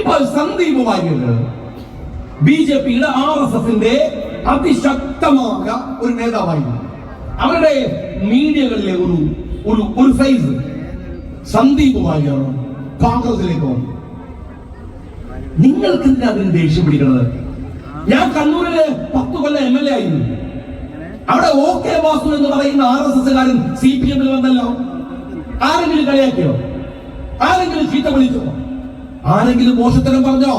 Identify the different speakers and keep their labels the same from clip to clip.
Speaker 1: ഇപ്പോൾ Sandeep Warrier B J പിയുടെ R S എസിന്റെ അതിശക്തമായ ഒരു നേതാവായിരുന്നു അവരുടെ മീഡിയകളിലെ ഒരു ഒരു ഒരു ഫേസ് സന്ദീപ് വാര്യർ കോൺഗ്രസിലേക്ക് വന്നു നിങ്ങൾക്ക് എന്തിനാ അതിന് ദേഷ്യം പിടിക്കുന്നത് ഞാൻ കണ്ണൂരിലെ പത്ത് കൊല്ലം എം എൽ എ ആയിരുന്നു. അവിടെ ഓ കെ വാസു എന്ന് പറയുന്ന ആർ എസ് എസ്സുകാരൻ സി പി എമ്മിൽ വന്നല്ലോ. ആരെങ്കിലും കളിയാക്കിയോ? ആരെങ്കിലും ചീത്ത വിളിച്ചോ? ആരെങ്കിലും മോശത്തരം പറഞ്ഞോ?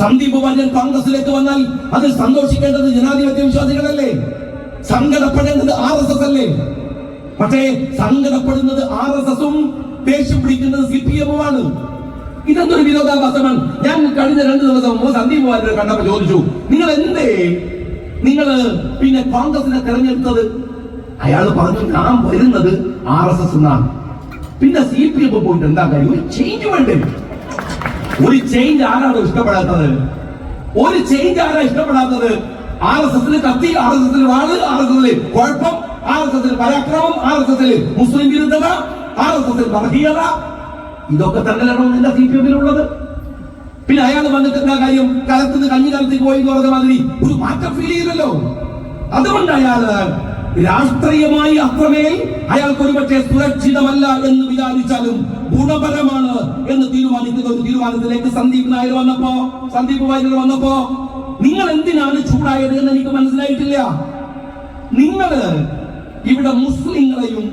Speaker 1: സന്ദീപ് വാര്യൻ കോൺഗ്രസിലേക്ക് വന്നാൽ അതിൽ സന്തോഷിക്കേണ്ടത് ജനാധിപത്യ വിശ്വാസികളല്ലേ? സങ്കടപ്പെടേണ്ടത് ആർ എസ് എസ് അല്ലേ? പക്ഷേ സങ്കടപ്പെടുന്നത് ആർ എസ് എസും പേശു പിടിക്കുന്നത് സി പി എമ്മുമാണ് ഇതെന്തൊരു വിരോധാഭാസമാണ്? ഞാൻ കഴിഞ്ഞ രണ്ട് ദിവസം മുമ്പ് സന്ദീപ് വാര്യനെ കണ്ടപ്പോൾ ചോദിച്ചു നിങ്ങൾ എന്തേ? നിങ്ങൾ പിന്നെ കോൺഗ്രസിനെ തെരഞ്ഞെടുത്തത്? അയാൾ പറഞ്ഞു ഞാൻ വരുന്നത് ആർ എസ് എസ് എന്നാണ്. പിന്നെ സി പി എം പോയിട്ട് എന്താ കാര്യം? ചേഞ്ച് വേണ്ടേ? ഒരു ചേഞ്ച് ആരാണ് ഇഷ്ടപ്പെടാത്തത്? ഒരു ചേഞ്ച് ആരാ ഇഷ്ടപ്പെടാത്തത്? ആർ എസ് എസിന് കത്തി ആർ എസ് എസിന് വാൾ ആർ എസ് കുഴപ്പം ആർ എസ് പരാക്രമം ആർ എസ് മുസ്ലിം വിരുദ്ധത ആർ എസ് വർഗീയത. ഇതൊക്കെ തന്നെയാണോ നിന്റെ സി പി എമ്മിലുള്ളത്. പിന്നെ അയാൾ വന്നിട്ട് എന്താ കാര്യം? നിന്ന് കഞ്ഞി കലത്തിൽ പോയി എന്ന് പറഞ്ഞ മാതിരി ഒരു മാറ്റം ഫീൽ ചെയ്തല്ലോ അതുകൊണ്ട് അയാൾ രാഷ്ട്രീയമായി അത്രമേൽ അയാൾക്ക് ഒരുപക്ഷെ സുരക്ഷിതമല്ല എന്ന് വിചാരിച്ചാലും ഗുണപരമാണ് എന്ന് തീരുമാനിക്കുന്ന ഒരു തീരുമാനത്തിലേക്ക് സന്ദീപ് നായർ വന്നപ്പോ സന്ദീപ് വാര്യർ വന്നപ്പോ നിങ്ങൾ എന്തിനാണ് ചൂടായത് എന്ന് എനിക്ക് മനസ്സിലായിട്ടില്ല. നിങ്ങൾ ഇവിടെ മുസ്ലിങ്ങളെയും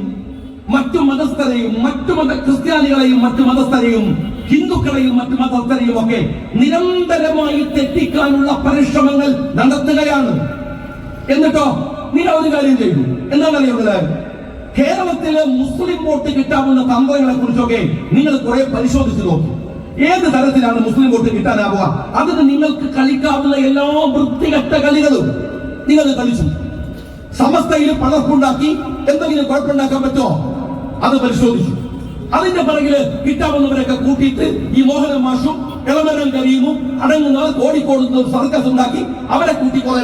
Speaker 1: മറ്റു മതസ്ഥരെയും മറ്റു മത ക്രിസ്ത്യാനികളെയും മറ്റു മതസ്ഥരെയും ഹിന്ദുക്കളെയും മറ്റു മതസ്ഥരെയും ഒക്കെ നിരന്തരമായി തെറ്റിക്കാനുള്ള പരിശ്രമങ്ങൾ നടത്തുകയാണ്. എന്നിട്ടോ നിങ്ങൾ ഒരു കാര്യം ചെയ്തു എന്താണ് അറിയുന്നത്? കേരളത്തിലെ മുസ്ലിം വോട്ട് കിട്ടാവുന്ന തന്ത്രങ്ങളെ കുറിച്ചൊക്കെ നിങ്ങൾ കുറെ പരിശോധിച്ചു നോക്കും. ഏത് തരത്തിലാണ് മുസ്ലിം വോട്ട് കിട്ടാനാവുക? അതിന് നിങ്ങൾക്ക് കളിക്കാവുന്ന എല്ലാ വൃത്തികെട്ട കളികളും നിങ്ങൾ കളിച്ചു. സമസ്തയിൽ പണക്കുണ്ടാക്കി എന്തെങ്കിലും കുഴപ്പമുണ്ടാക്കാൻ പറ്റുമോ അത് പരിശോധിച്ചു. അതിന്റെ പിറകിൽ കിട്ടാവുന്നവരൊക്കെ കൂട്ടിയിട്ട് ഈ മോഹന മാഷും ഇളമരം കരീമും അടങ്ങുന്ന കോടിക്കോടുന്ന സർക്കസ് ഉണ്ടാക്കി അവരെ കൂട്ടി കുറെ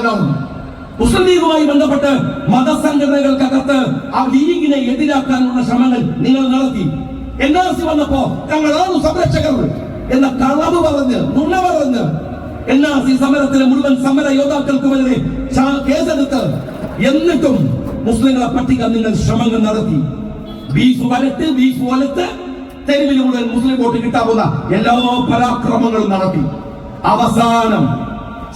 Speaker 1: മുസ്ലിം ലീഗുമായി ബന്ധപ്പെട്ട് മതസംഘടനകൾക്കകത്ത് ആ ലീഗിനെ എതിരാക്കാനുള്ള ശ്രമങ്ങൾ നിങ്ങൾ നടത്തി. എൻ ആർ സി വന്നപ്പോ ഞങ്ങളാണ് സംരക്ഷകർ എന്ന കളവ് പറഞ്ഞ് നുണ പറഞ്ഞ് എൻ ആർ സി സമരത്തിലെ മുഴുവൻ സമര യോദ്ധാക്കൾക്കുമെതിരെ കേസെടുത്ത് എന്നിട്ടും മുസ്ലിങ്ങളെ പട്ടിക നിങ്ങൾ ശ്രമങ്ങൾ നടത്തി. ബീഫ് വലത്ത് ബീഫ് വലത്ത് തെരുവിൽ മുഴുവൻ മുസ്ലിം വോട്ട് കിട്ടാവുന്ന എല്ലാ പരാക്രമങ്ങളും നടത്തി. അവസാനം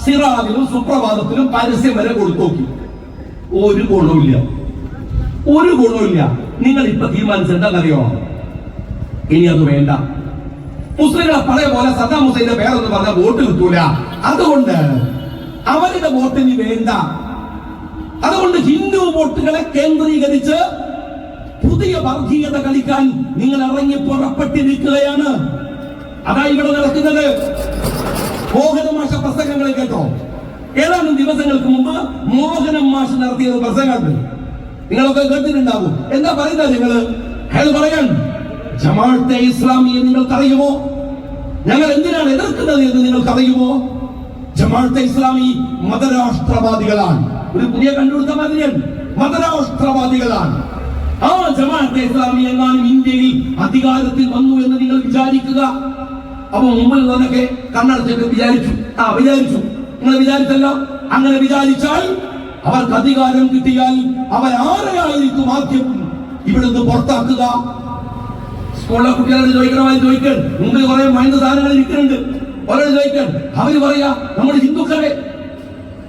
Speaker 1: സിറാദിലും സുപ്രഭാതത്തിലും പരസ്യം വരെ കൊടുത്തു നോക്കി. ഒരു ഗുണമില്ല ഒരു ഗുണമില്ല നിങ്ങൾ ഇപ്പൊ തീരുമാനിച്ചത് എന്താണെന്നറിയോ ഇനി അത് വേണ്ട. മുസ്ലിങ്ങളെ പഴയ പോലെ സദ്ദാം ഹുസൈന്റെ പേരെന്ന് പറഞ്ഞ വോട്ട് കിട്ടൂല. അതുകൊണ്ട് അവരുടെ വോട്ട് ഇനി വേണ്ട. അതുകൊണ്ട് ഹിന്ദു വോട്ടുകളെ കേന്ദ്രീകരിച്ച് പുതിയ വർഗീയത കളിക്കാൻ നിങ്ങൾ ഇറങ്ങി പുറപ്പെട്ടിരിക്കുകയാണ് അതാ ഇവിടെ നടക്കുന്നത്. മോഹന മാഷ പ്രസംഗങ്ങൾ കേട്ടോ. ഏതാനും ദിവസങ്ങൾക്ക് മുമ്പ് മോഹനം മാഷ് നടത്തിയ ഒരു നിങ്ങളൊക്കെ കേട്ടിട്ടുണ്ടാവും. എന്താ പറയുന്നത് നിങ്ങൾ അയാൾ പറയാൻ ജമാഅത്തെ ഇസ്ലാമിയെ നിങ്ങൾക്കറിയുമോ? ഞങ്ങൾ എന്തിനാണ് എതിർക്കുന്നത് എന്ന് നിങ്ങൾക്കറിയുമോ? ജമാഅത്തെ ഇസ്ലാമി മതരാഷ്ട്രവാദികളാണ്. ഒരു പുതിയ കണ്ടുപിടുത്ത മാതിരിയാണ് മതരാഷ്ട്രവാദികളാണ്. ആ ജമാഅത്തെ ഇസ്ലാമി എങ്ങാനും ഇന്ത്യയിൽ അധികാരത്തിൽ വന്നു എന്ന് നിങ്ങൾ വിചാരിക്കുക? അപ്പൊ മുമ്പിൽ നിന്നൊക്കെ കണ്ണടച്ചിട്ട് വിചാരിച്ചു. ആ വിചാരിച്ചു. നിങ്ങൾ വിചാരിച്ചല്ലോ. അങ്ങനെ വിചാരിച്ചാൽ അവർക്ക് അധികാരം കിട്ടിയാൽ അവർ ആരെയായിരിക്കും ആദ്യം ഇവിടുന്ന് പുറത്താക്കുക? സ്കൂളിലെ കുട്ടികളോട് ചോദിക്കണമായി ചോദിക്കാൻ മുമ്പിൽ കുറെ മൈൻഡ് സാധനങ്ങൾ ഇരിക്കുന്നുണ്ട്. ഒരാൾ ചോദിക്കാൻ അവർ പറയാ നമ്മൾ ഹിന്ദുക്കളെ.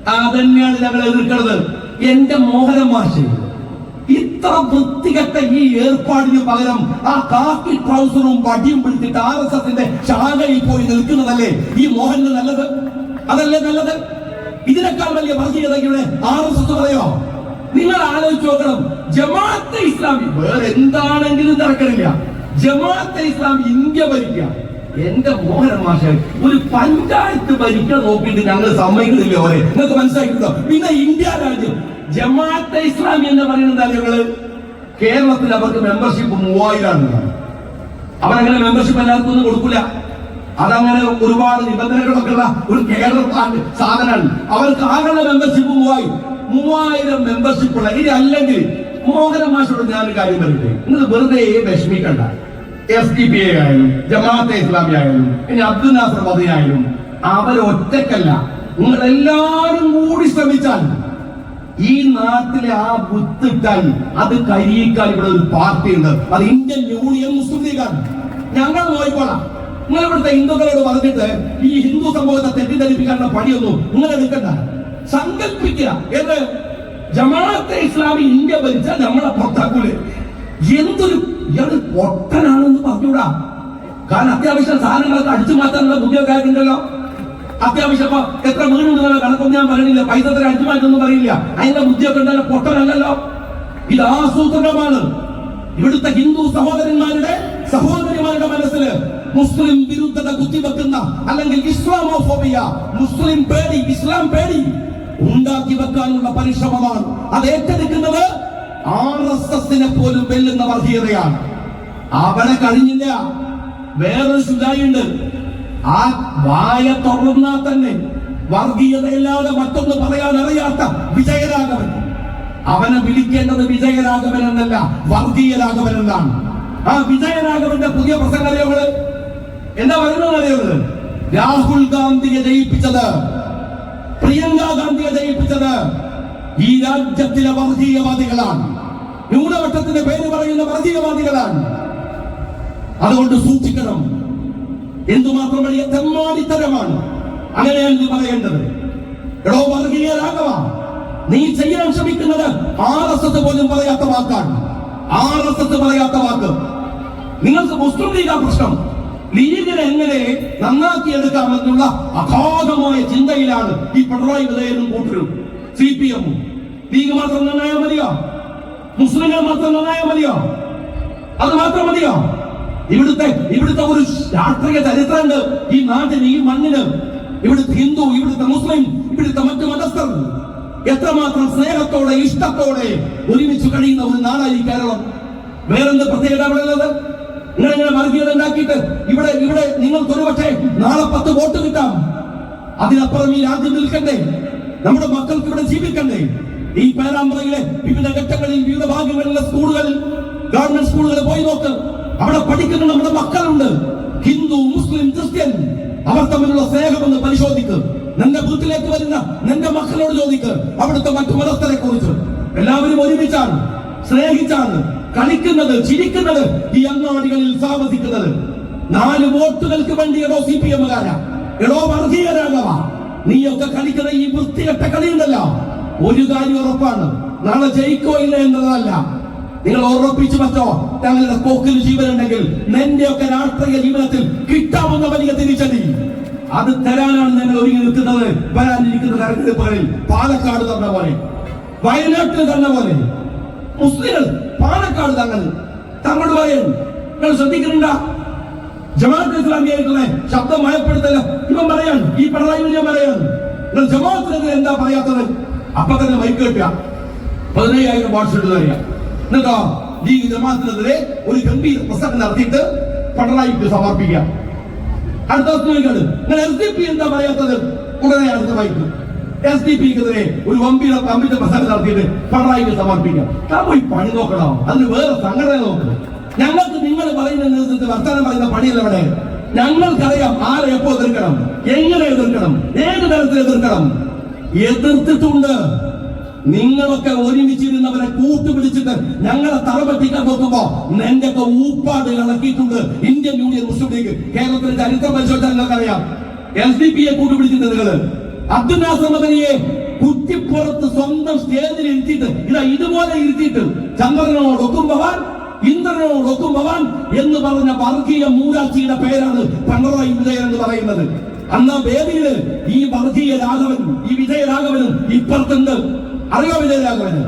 Speaker 1: അതന്നെയാണ് ഞങ്ങൾ എതിർക്കുന്നത്. എന്റെ മോഹന മാഷ്. ഇത്ര വൃത്തികെട്ട ഈ ഏർപ്പാടിന് പകരം ആ കാക്കി ട്രൗസറും വടിയും പിടിച്ചിട്ട് ആർ എസ് എസിന്റെ ശാഖയിൽ പോയി നിൽക്കുന്നതല്ലേ ഈ മോഹന് നല്ലത്? അതല്ലേ നല്ലത്? ഇതിനേക്കാൾ വലിയ വർഗീയത ഇവിടെ ആർ എസ് എസ് പറയോ? നിങ്ങൾ ആലോചിച്ച് നോക്കണം. ജമാഅത്തെ ഇസ്ലാമി വേറെ എന്താണെങ്കിലും തിരക്കണില്ല ജമാഅത്തെ ഇസ്ലാം ഇന്ത്യ ഭരിക്കുക. എന്റെ മോഹന മാഷ ഒരു പഞ്ചായത്ത് ഭരിക്കാൻ നോക്കിയിട്ട് ഞങ്ങൾ സമ്മതിക്കുന്നില്ല അവരെ? നിങ്ങൾക്ക് മനസ്സിലാക്കിട്ടോ പിന്നെ ഇന്ത്യ രാജ്യം ജമാഅത്തെ ഇസ്ലാമി എന്ന് പറയുന്നത് ഞങ്ങൾ കേരളത്തിൽ അവർക്ക് മെമ്പർഷിപ്പ് മൂവായിരമാണ് അവരങ്ങനെ മെമ്പർഷിപ്പ് എല്ലാവർക്കും ഒന്നും കൊടുക്കില്ല അതങ്ങനെ ഒരുപാട് നിബന്ധനകളൊക്കെ ഉള്ള ഒരു കേരള സാധനമാണ്. അവർക്ക് ആകെ മെമ്പർഷിപ്പ് മൂവായി മൂവായിരം മെമ്പർഷിപ്പ് ഉള്ള. ഇനി അല്ലെങ്കിൽ മോഹന ഞാൻ ഞാനൊരു കാര്യം പറയട്ടെ? നിങ്ങൾ വെറുതെ വിഷമിക്കണ്ട. എസ് ഡി പി ഐ ആയാലും ജമാഅത്തെ ഇസ്ലാമി ആയാലും ഇനി അബ്ദുൽ നാസർ മദീന ആയാലും അവരൊറ്റക്കല്ല നിങ്ങൾ എല്ലാവരും കൂടി ശ്രമിച്ചാൽ ഈ നാട്ടിലെ ആ വിത്തിട്ടാൽ അത് കരിയിക്കാൻ ഇവിടെ ഒരു പാർട്ടി ഉണ്ട് അത് ഇന്ത്യൻ യൂണിയൻ മുസ്ലിം ലീഗാണ്. ഞങ്ങൾ നോക്കിക്കോളാം. നിങ്ങൾ ഇവിടുത്തെ ഹിന്ദുക്കളോട് പറഞ്ഞിട്ട് ഈ ഹിന്ദു സമൂഹത്തെ തെറ്റിദ്ധരിപ്പിക്കാനുള്ള പണിയൊന്നും നിങ്ങൾ എടുക്കണ്ട. സങ്കല്പിക്കുക. എന്ന് ജമാഅത്തെ ഇസ്ലാമി ഇന്ത്യ ഭരിച്ച നമ്മളെ പുറത്താക്കൂൽ? എന്തൊരു ഇയാൾ പൊട്ടനാണെന്ന് പറഞ്ഞൂടാ കാരണം അത്യാവശ്യം സാധനങ്ങളൊക്കെ അടിച്ചു മാറ്റാനുള്ള പുതിയ കാര്യമുണ്ടല്ലോ അത്യാവശ്യം എത്ര വീടുണ്ടെന്നുള്ള കണക്കൊന്നും ഞാൻ പറയണില്ല പൈസ എത്ര അടിച്ചു മാറ്റൊന്നും പറയില്ല. അതിന്റെ ബുദ്ധിയൊക്കെ ഉണ്ടല്ലോ പൊട്ടനല്ലല്ലോ. ഇത് ആസൂത്രണമാണ്. ഇവിടുത്തെ ഹിന്ദു സഹോദരന്മാരുടെ സഹോദരിമാരുടെ മനസ്സിൽ മുസ്ലിം വിരുദ്ധത കുത്തിവെക്കുന്ന അല്ലെങ്കിൽ ഇസ്ലാമോഫോബിയ മുസ്ലിം പേടി ഇസ്ലാം പേടി ഉണ്ടാക്കി വെക്കാനുള്ള പരിശ്രമമാണ്. അത് ഏറ്റെടുക്കുന്നത് ആർ എസ് എസിനെ പോലും വെല്ലുന്ന വർഗീയതയാണ് അവനെ കഴിഞ്ഞില്ല. വേറൊരു ശുചായുണ്ട് ആ വായ തുറന്നാൽ തന്നെ വർഗീയതയില്ലാതെ മറ്റൊന്ന് പറയാൻ അറിയാത്ത വിജയരാഘവൻ. അവനെ വിളിക്കേണ്ടത് വിജയരാഘവൻ എന്നല്ല വർഗീയരാഘവൻ എന്നാണ്. ആ വിജയരാഘവന്റെ പുതിയ പ്രസംഗങ്ങൾ എന്താ പറയുന്നത് അറിയുന്നത് രാഹുൽ ഗാന്ധിയെ ജയിപ്പിച്ചത്. പ്രിയങ്ക ഗാന്ധിയെ ജയിപ്പിച്ചത്. ഈ രാജ്യത്തിലെ വർഗീയവാദികളാണ്. ന്യൂനപക്ഷത്തിന്റെ പേര് പറയുന്ന വർഗീയവാദികളാണ്. അതുകൊണ്ട് സൂക്ഷിക്കണം. എന്തുമാത്രം വലിയ തെമ്മാടിത്തരമാണ്. അങ്ങനെയാണ് പറയേണ്ടത്? എടോ വർഗീയ നീ ചെയ്യാൻ ശ്രമിക്കുന്നത് ആർ എസ് എസ് പോലും പറയാത്ത വാക്കാണ്. ആർ എസ് എസ് പറയാത്ത വാക്ക്. നിങ്ങൾക്ക് മുസ്ലിം ലീഗാ പ്രശ്നം. ലീഗിനെ എങ്ങനെ നന്നാക്കിയെടുക്കാമെന്നുള്ള അഗാധമായ ചിന്തയിലാണ് ഈ പിണറായി വിജയനും കൂട്ടരും. C P M. ലീഗ് മാത്രം നന്നായാൽ മതിയോ? മുസ്ലിങ്ങൾ മാത്രം നന്നായാൽ മതിയോ? അത് മാത്രം മതിയോ? ഇവിടുത്തെ ഇവിടുത്തെ ഒരു രാഷ്ട്രീയ ചരിത്രമുണ്ട്. ഈ നാട്ടിന് ഈ മണ്ണിന്. ഇവിടുത്തെ ഹിന്ദു ഇവിടുത്തെ മുസ്ലിം ഇവിടുത്തെ മറ്റു മതസ്ഥർ. എത്രമാത്രം സ്നേഹത്തോടെ ഇഷ്ടത്തോടെ ഒരുമിച്ച് കഴിയുന്ന ഒരു നാടായി കേരളം. വേറെന്ത് പ്രത്യേകത അവിടെ ഉള്ളത്? വർഗീയത ഉണ്ടാക്കിയിട്ട് ഇവിടെ ഇവിടെ നിങ്ങൾക്ക് ഒരു പക്ഷേ നാളെ പത്ത് വോട്ട് കിട്ടാം. അതിനപ്പുറം ഈ രാജ്യം നിൽക്കണ്ടേ? നമ്മുടെ മക്കൾക്ക് ഇവിടെ ജീവിക്കണ്ടേ? ഈ പേരാമ്പ്രയിലെ വിവിധ ഘട്ടങ്ങളിൽ വിവിധ ഭാഗങ്ങളിലെ സ്കൂളുകളിൽ ഗവൺമെന്റ് സ്കൂളുകളിൽ പോയി നോക്ക്. അവിടെ പഠിക്കുന്ന നമ്മുടെ മക്കളുണ്ട്. Hindu Muslim Christian. അവർ തമ്മിലുള്ള സ്നേഹമെന്ന് പരിശോധിക്ക്. നിന്റെ വീട്ടിലേക്ക് വരുന്ന നിന്റെ മക്കളോട് ചോദിക്ക്. അവിടുത്തെ മറ്റു മതസ്ഥരെ കുറിച്ച് എല്ലാവരും ഒരുമിച്ചാണ് സ്നേഹിച്ചാണ് കളിക്കുന്നത് ചിരിക്കുന്നത് ഈ അങ്ങാടികളിൽ താമസിക്കുന്നത്. നാല് വോട്ടുകൾക്ക് വേണ്ടി എടോ സി പി എമ്മുകാരാ. എടോ വർഗീയരാകവ നീയൊക്കെ കളിക്കുന്ന ഈ വൃത്തികെട്ട കളിയുണ്ടല്ലോ. ഒരു കാര്യം ഉറപ്പാണ്. നാളെ ജയിക്കോ ഇല്ല എന്നതല്ല. നിങ്ങൾ ഉറപ്പിച്ചു പറ്റോ? ഞങ്ങളുടെ കൊക്കിൽ ജീവനുണ്ടെങ്കിൽ നിന്റെയൊക്കെ രാഷ്ട്രീയ ജീവിതത്തിൽ കിട്ടാവുന്ന വലിയ തിരിച്ചടി. അത് തരാനാണ് ഞങ്ങൾ ഒരുങ്ങി നിൽക്കുന്നത്. വരാനിരിക്കുന്ന തെരഞ്ഞെടുപ്പുകളിൽ പാലക്കാട് തന്ന പോലെ വയനാട്ടിൽ തന്ന പോലെ. മുസ്ലിങ്ങൾ പാലക്കാട് തങ്ങൾ തങ്ങളുടെ പറയും നിങ്ങൾ ശ്രദ്ധിക്കുന്നുണ്ടോ? ജമാഅത്ത് ഇസ്ലാമിയായിട്ടുള്ള ശബ്ദം മയപ്പെടുത്തല്ല ഇവൻ പറയാൻ ഈ പിണറായി വിജയൻ പറയാൻ നിങ്ങൾ ജമാഅത്തിനെതിരെ എന്താ പറയാത്തത്? അപ്പൊ തന്നെ മൈക്ക് കെട്ടുക പതിനയ്യായിരം വാട്സ്ആപ്പ് അറിയാം. എന്നിട്ടോ ഈ ജമാഅത്തിനെതിരെ ഒരു ഗംഭീര പ്രസംഗം നടത്തിയിട്ട് പിണറായിക്ക് സമർപ്പിക്കുക. അടുത്ത ദിവസം ചോദിക്കാണ് നിങ്ങൾ എസ് ഡി പി എന്താ പറയാത്തത്? ഉടനെ അടുത്ത മൈക്ക് എസ് ഡി പിക്കെതിരെ ഒരു വമ്പിയുടെ കമ്പിന്റെ പ്രസംഗം നടത്തിയിട്ട് പിണറായിക്ക് സമർപ്പിക്കാം താൻ പോയി പണി നോക്കണം? അതിന് വേറെ സംഘടന നോക്കണം ഞങ്ങൾക്ക് നിങ്ങൾ പറയുന്ന നേതൃത്വത്തിൽ വർത്തമാനം പറയുന്ന പണിയല്ല ഇവിടെ ഞങ്ങൾക്കറിയാം ആരെ എപ്പോ എതിർക്കണം? എങ്ങനെ എതിർക്കണം? ഏത് തരത്തിൽ എതിർക്കണം? എതിർത്തിട്ടുണ്ട്. നിങ്ങളൊക്കെ ഒരുമിച്ചിരുന്നവരെ കൂട്ടുപിടിച്ചിട്ട് ഞങ്ങളെ തറപറ്റിക്കാൻ നോക്കുമ്പോ നിന്റെയൊക്കെ ഊപ്പാട് ഇളക്കിയിട്ടുണ്ട്. ഇന്ത്യൻ യൂണിയൻ മുസ്ലിം ലീഗ് കേരളത്തിന്റെ ചരിത്രം പരിശോധിച്ചാൽ നിങ്ങൾക്കറിയാം എസ് ഡി പിയെ കൂട്ടുപിടിച്ചിട്ടുണ്ട് നിങ്ങൾ. അബ്ദുനാസമദനിയെ സ്വന്തം സ്റ്റേജിൽ ഇരുത്തിയിട്ട് ഇതാ ഇതുപോലെ ഇരുത്തിയിട്ട് ചന്ദ്രനോട് ഒക്കും ഇന്ദ്രനോട് ഒക്കും എന്ന് പറഞ്ഞ വർഗീയ മൂരാച്ചിയുടെ പേരാണ് പിണറായി വിജയൻ എന്ന് പറയുന്നത്. അന്ന് വേദിയിൽ ഈ വർഗീയ രാഘവൻ ഈ വിജയരാഘവനും ഇപ്പുറത്തുണ്ട്. അറിയോ വിജയരാഘവന്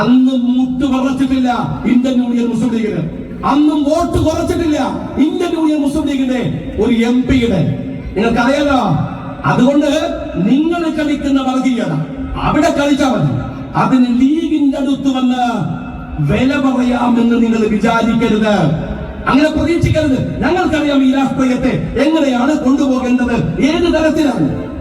Speaker 1: അന്ന് മുട്ട് കുറച്ചിട്ടില്ല ഇന്ത്യൻ യൂണിയൻ മുസ്ലിം ലീഗിന്. അന്നും വോട്ട് കുറച്ചിട്ടില്ല ഇന്ത്യൻ യൂണിയൻ മുസ്ലിം ലീഗിന്റെ ഒരു എം പിയുടെ. നിങ്ങൾക്കറിയാലോ? അതുകൊണ്ട് നിങ്ങൾ കളിക്കുന്ന വർഗീയത അവിടെ കളിച്ചാൽ മതി. അതിന് ലീഗിന്റെ അടുത്ത് വന്ന് വില പറയാമെന്ന് നിങ്ങൾ വിചാരിക്കരുത്. അങ്ങനെ പ്രതീക്ഷിക്കരുത്. ഞങ്ങൾക്കറിയാം ഈ രാഷ്ട്രീയത്തെ എങ്ങനെയാണ് കൊണ്ടുപോകേണ്ടത്. ഏത് തരത്തിലാണ്?